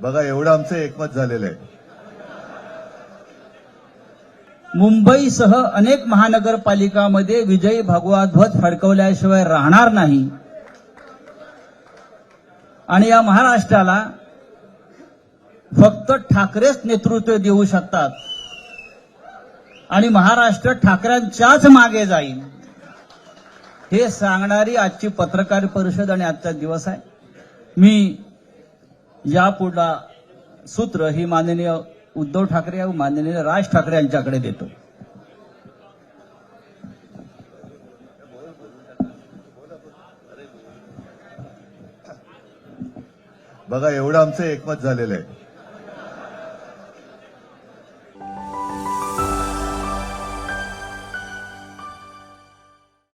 बघा एवढं आमचं एकमत झालेलं आहे. मुंबईसह अनेक महानगरपालिकामध्ये विजयी भगवा ध्वज फडकवल्याशिवाय राहणार नाही. आणि या महाराष्ट्राला फक्त ठाकरेच नेतृत्व देऊ शकतात. आणि महाराष्ट्र ठाकरेंच्याच मागे जाईल. हे सांगणारी आजची पत्रकार परिषद आणि आजचा दिवस आहे. मी यापुढला सूत्र ही माननीय उद्धव ठाकरे व माननीय राज ठाकरे यांच्याकडे देतो. बघा एवढं आमचं एकमत झालेलं आहे.